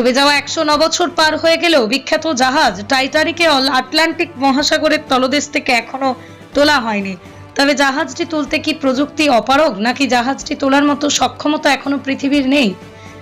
ডুবে যাওয়া একশো বছর পার হয়ে গেলেও বিখ্যাত জাহাজ টাইটানিকে অল- আটলান্টিক মহাসাগরের তলদেশ থেকে এখনও তোলা হয়নি। তবে জাহাজটি তুলতে কি প্রযুক্তি অপারগ, নাকি জাহাজটি তোলার মতো সক্ষমতা এখনও পৃথিবীর নেই?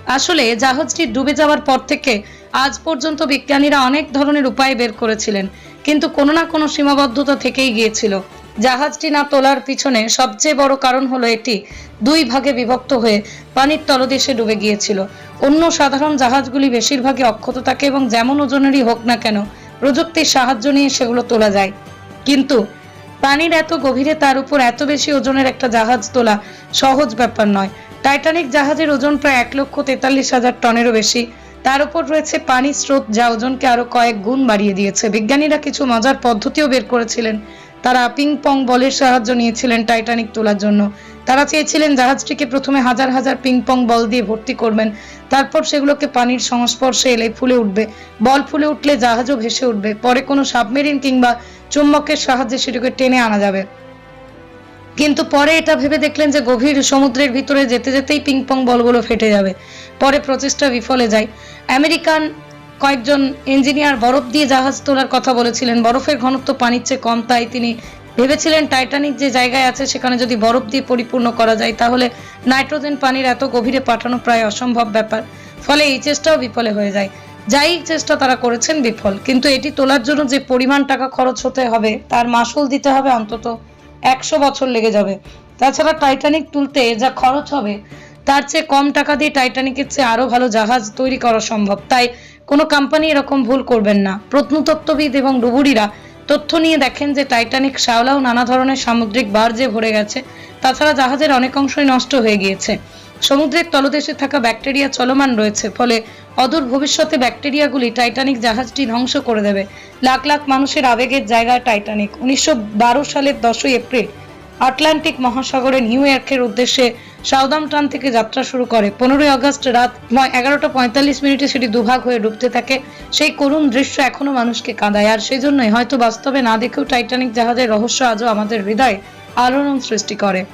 আসলে জাহাজটি ডুবে যাওয়ার পর থেকে আজ পর্যন্ত বিজ্ঞানীরা অনেক ধরনের উপায় বের করেছিলেন, কিন্তু কোনো না কোনো সীমাবদ্ধতা থেকেই গিয়েছিল। জাহাজটি না তোলার পিছনে সবচেয়ে বড় কারণ হলো এটি দুই ভাগে বিভক্ত হয়ে পানির তলদেশে ডুবে গিয়েছিল। অন্য সাধারণ জাহাজগুলি বেশিরভাগই অক্ষত থাকে এবং যেমন ওজনেরই হোক না কেন প্রযুক্তির সাহায্য নিয়ে সেগুলো তোলা যায়। কিন্তু পানির এত গভীরে তার উপর এত বেশি ওজনের একটা জাহাজ তোলা সহজ ব্যাপার নয়। টাইটানিক জাহাজের ওজন প্রায় এক লক্ষ তেতাল্লিশ হাজার টনেরও বেশি। তার উপর রয়েছে পানির স্রোত যা ওজনকে আরও কয়েক গুণ বাড়িয়ে দিয়েছে। বিজ্ঞানীরা কিছু মজার পদ্ধতিও বের করেছিলেন। তারা পিং পং বলের সাহায্য নিয়েছিলেন টাইটানিক তোলার জন্য। তারা চেয়েছিলেন জাহাজটিকে প্রথমে হাজার হাজার পিং পং বল দিয়ে ভর্তি করবেন। তারপর সেগুলোকে পানির সংস্পর্শে এলে ফুলে উঠবে। বল ফুলে উঠলে জাহাজও ভেসে উঠবে। পরে কোনো সাবমেরিন কিংবা চুম্বকের সাহায্যে সেটাকে টেনে আনা যাবে। কিন্তু পরে এটা ভেবে দেখলেন যে গভীর সমুদ্রের ভিতরে যেতে যেতেই পিং পং বলগুলো ফেটে যাবে। পরে প্রচেষ্টা বিফলে যায়। আমেরিকান কয়েকজন ইঞ্জিনিয়ার বরফ দিয়ে জাহাজ তোলার কথা বলেছিলেন। বরফের ঘনত্ব পানির চেয়ে কম, তাই তিনি ভেবেছিলেন টাইটানিক যে জায়গায় আছে সেখানে যদি বরফ দিয়ে পরিপূর্ণ করা যায়, তাহলে নাইট্রোজেন পানির এত গভীরে পাঠানো প্রায় অসম্ভব ব্যাপার। ফলে এই চেষ্টাও বিফলে হয়ে যায়। যাই চেষ্টা তারা করেছেন বিফল, কিন্তু এটি তোলার জন্য যে পরিমাণ টাকা খরচ হতে হবে, তার মাসুল দিতে হবে অন্তত একশো বছর লেগে যাবে। তাছাড়া টাইটানিক তুলতে যা খরচ হবে, তার চেয়ে কম টাকা দিয়ে টাইটানিকের চেয়ে আরও ভালো জাহাজ তৈরি করা সম্ভব। তাই কোনো কোম্পানি এরকম ভুল করবেন না। প্রত্নতত্ত্ববিদ এবং ডুবুরিরা তথ্য নিয়ে দেখেন যে টাইটানিক শাওলাও নানা ধরনের সামুদ্রিক বার্জে ভরে গেছে, তাছাড়া জাহাজের অনেক অংশই নষ্ট হয়ে গিয়েছে। সমুদ্রের তলদেশে থাকা ব্যাকটেরিয়া চলমান রয়েছে, ফলে অদূর ভবিষ্যতে ব্যাকটেরিয়াগুলি টাইটানিক জাহাজটি ধ্বংস করে দেবে। লাখ লাখ মানুষের আবেগের জায়গা টাইটানিক উনিশশো বারো সালের দশই এপ্রিল আটলান্টিক মহাসাগরে নিউ ইয়র্কের উদ্দেশ্যে সাউদাম্পটন থেকে যাত্রা শুরু করে। পনেরোই আগস্ট রাত নয়, এগারোটা পঁয়তাল্লিশ মিনিটে সেটি দুভাগ হয়ে ডুবতে থাকে। সেই করুণ দৃশ্য এখনও মানুষকে কাঁদায়। আর সেই জন্যই হয়তো বাস্তবে না দেখেও টাইটানিক জাহাজের রহস্য আজও আমাদের হৃদয়ে আলোড়ন সৃষ্টি করে।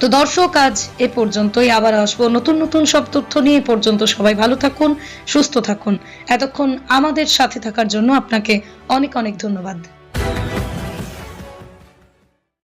তো দর্শক, আজ এ পর্যন্তই। আবার আসব নতুন নতুন সব তথ্য নিয়ে। এ পর্যন্ত সবাই ভালো থাকুন, সুস্থ থাকুন। এতক্ষণ আমাদের সাথে থাকার জন্য আপনাকে অনেক অনেক ধন্যবাদ।